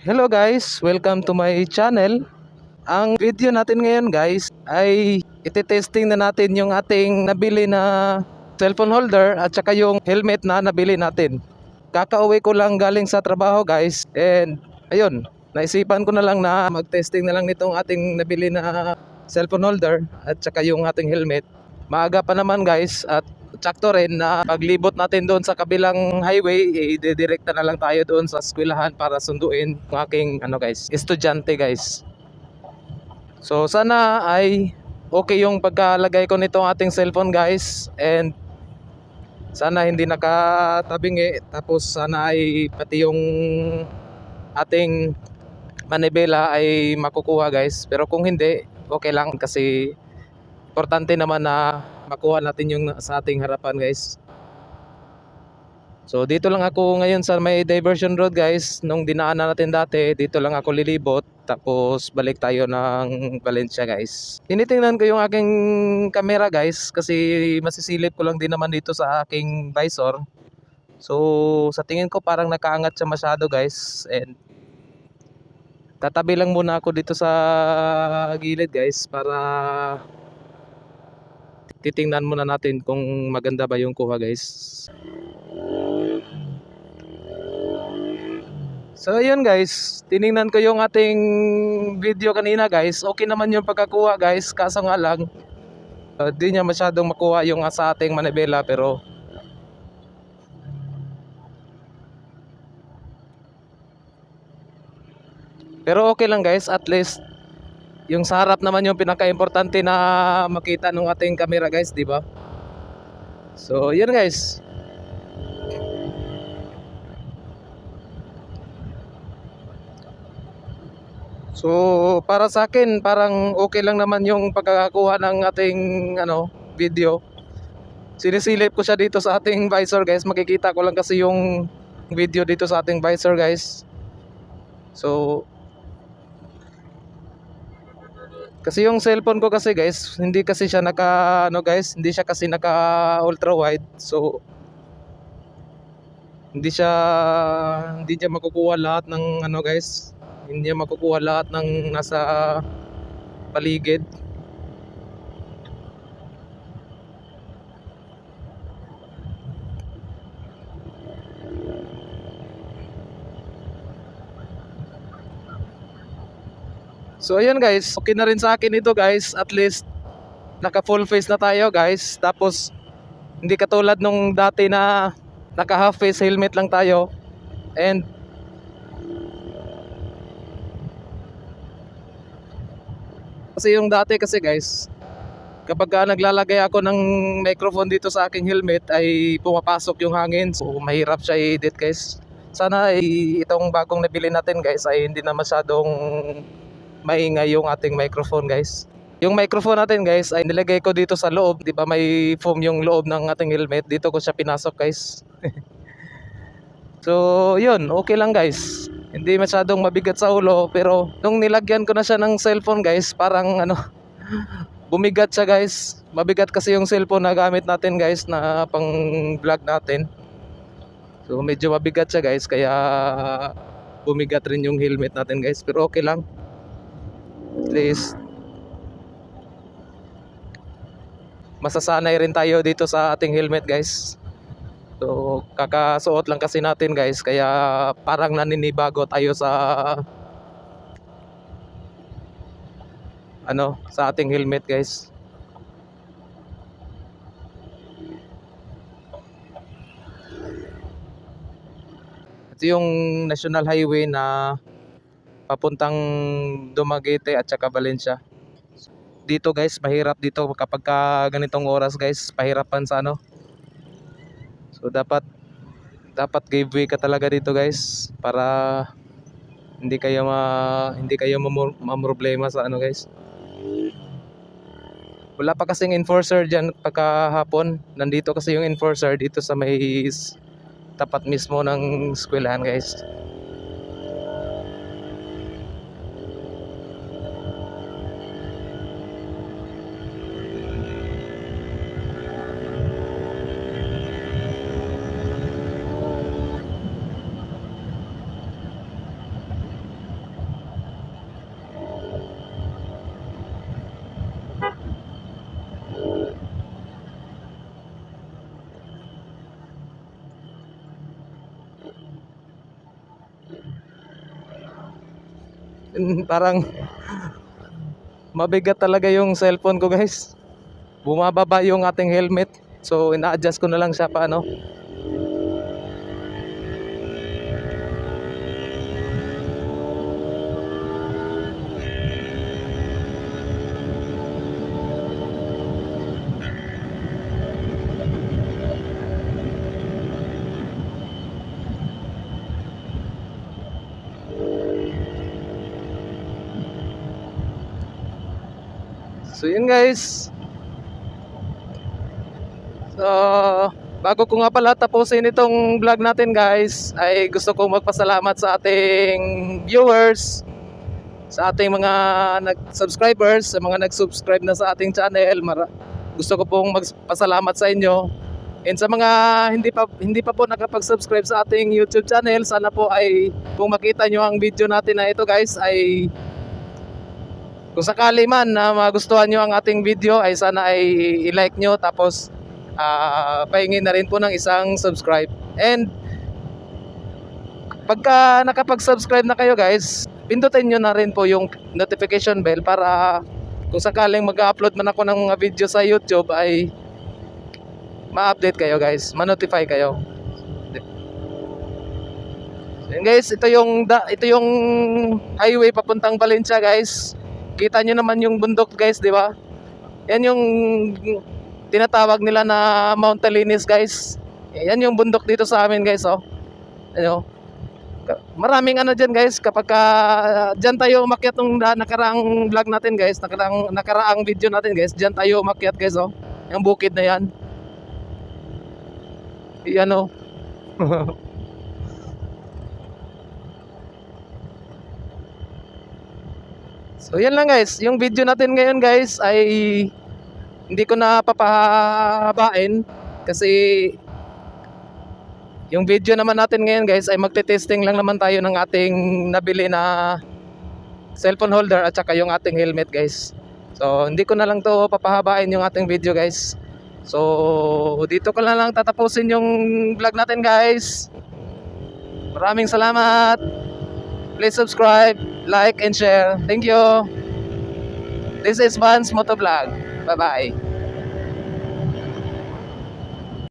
Hello guys, welcome to my channel. Ang video natin ngayon guys ay iti-testing na natin yung ating nabili na cellphone holder at saka yung helmet na nabili natin. Kakauwi ko lang galing sa trabaho guys and ayun, naisipan ko na lang na mag-testing na lang nitong ating nabili na cellphone holder at saka yung ating helmet. Maaga pa naman guys at sakto rin na paglibot natin doon sa kabilang highway, i-direkta na lang tayo doon sa eskwelahan para sunduin ang aking ano guys, estudyante guys. So sana ay okay yung pagkalagay ko nitong ating cellphone guys and sana hindi nakatabingi tapos sana ay pati yung ating manibela ay makukuha guys pero kung hindi okay lang kasi importante naman na makuha natin yung sa ating harapan guys. So dito lang ako ngayon sa may diversion road guys. Nung dinaanan natin dati dito lang ako lilibot. Tapos balik tayo ng Valencia guys. Tinitingnan ko yung aking camera guys kasi masisilip ko lang din naman dito sa aking visor. So sa tingin ko parang nakaangat siya masyado guys. And tatabi lang muna ako dito sa gilid guys para titingnan muna natin kung maganda ba yung kuha guys. So ayun guys, tiningnan ko yung ating video kanina guys. Okay naman yung pagkakuha guys, kaso nga lang uh, di niya masyadong makuha yung sa ating manibela pero Pero okay lang guys, at least yung sa harap naman yung pinaka-importante na makita ng ating camera guys, di ba? So, yun guys. So, para sa akin, parang okay lang naman yung pagkakakuha ng ating ano, video. Sinisilip ko siya dito sa ating visor guys. Makikita ko lang kasi yung video dito sa ating visor guys. So, kasi yung cellphone ko kasi guys, hindi kasi siya naka ano guys, hindi siya kasi naka ultra wide. So hindi siya hindi niya makukuha lahat ng ano guys. Hindi niya makukuha lahat ng nasa paligid. So ayan guys, okay na rin sa akin ito guys. At least naka full face na tayo guys. Tapos hindi katulad nung dati na naka half face helmet lang tayo. And kasi yung dati kasi guys, kapag ka naglalagay ako ng microphone dito sa aking helmet ay pumapasok yung hangin. So mahirap siya i-edit guys. Sana ay itong bagong nabili natin guys ay hindi na masyadong maingay yung ating microphone guys. Yung microphone natin guys ay nilagay ko dito sa loob, 'di ba? May foam yung loob ng ating helmet. Dito ko siya pinasok guys. so, 'yun, okay lang guys. Hindi masyadong mabigat sa ulo pero nung nilagyan ko na siya ng cellphone guys, parang ano bumigat siya guys. Mabigat kasi yung cellphone na gamit natin guys na pang vlog natin. So medyo mabigat siya guys kaya bumigat rin yung helmet natin guys pero okay lang least masasanay rin tayo dito sa ating helmet guys. So kakasuot lang kasi natin guys. Kaya parang naninibago tayo sa ano sa ating helmet guys. Ito yung national highway na papuntang Dumaguete at saka Valencia. Dito guys, mahirap dito kapag ka ganitong oras guys, pahirapan sa ano. So dapat dapat give way ka talaga dito guys para hindi kayo ma hindi kayo mamroblema sa ano guys. Wala pa kasing enforcer diyan pagkahapon. Nandito kasi yung enforcer dito sa may tapat mismo ng eskwelahan guys. Parang mabigat talaga yung cellphone ko guys. Bumababa yung ating helmet. So ina-adjust ko na lang siya paano. So yun guys. So bago ko nga pala tapusin itong vlog natin guys, ay gusto kong magpasalamat sa ating viewers, sa ating mga nag-subscribers, sa mga nag-subscribe na sa ating channel. Mara- gusto ko pong magpasalamat sa inyo. And sa mga hindi pa hindi pa po nakapag-subscribe sa ating YouTube channel, sana po ay kung makita nyo ang video natin na ito guys ay kung sakali man na magustuhan nyo ang ating video ay sana ay i-like nyo tapos ah pahingin na rin po ng isang subscribe. And pagka nakapag-subscribe na kayo guys, pindutin nyo na rin po yung notification bell para kung sakaling mag-upload man ako ng mga video sa YouTube ay ma-update kayo guys, ma-notify kayo. Yan guys, ito yung da, ito yung highway papuntang Valencia guys. Kita nyo naman yung bundok guys, di ba? Yan yung tinatawag nila na Mount Talinis guys. Yan yung bundok dito sa amin guys, oh. Ano? Maraming ano dyan guys, kapag ka, dyan tayo umakyat nung na- nakaraang vlog natin guys, nakaraang, nakaraang video natin guys, dyan tayo umakyat guys, oh. Yung bukid na yan. Yan, oh. So yan lang guys, yung video natin ngayon guys ay hindi ko na papahabain kasi yung video naman natin ngayon guys ay magte-testing lang naman tayo ng ating nabili na cellphone holder at saka yung ating helmet guys. So hindi ko na lang to papahabain yung ating video guys. So dito ko na lang tatapusin yung vlog natin guys. Maraming salamat. Please subscribe, like, and share. Thank you. This is Vans Motovlog. Bye-bye.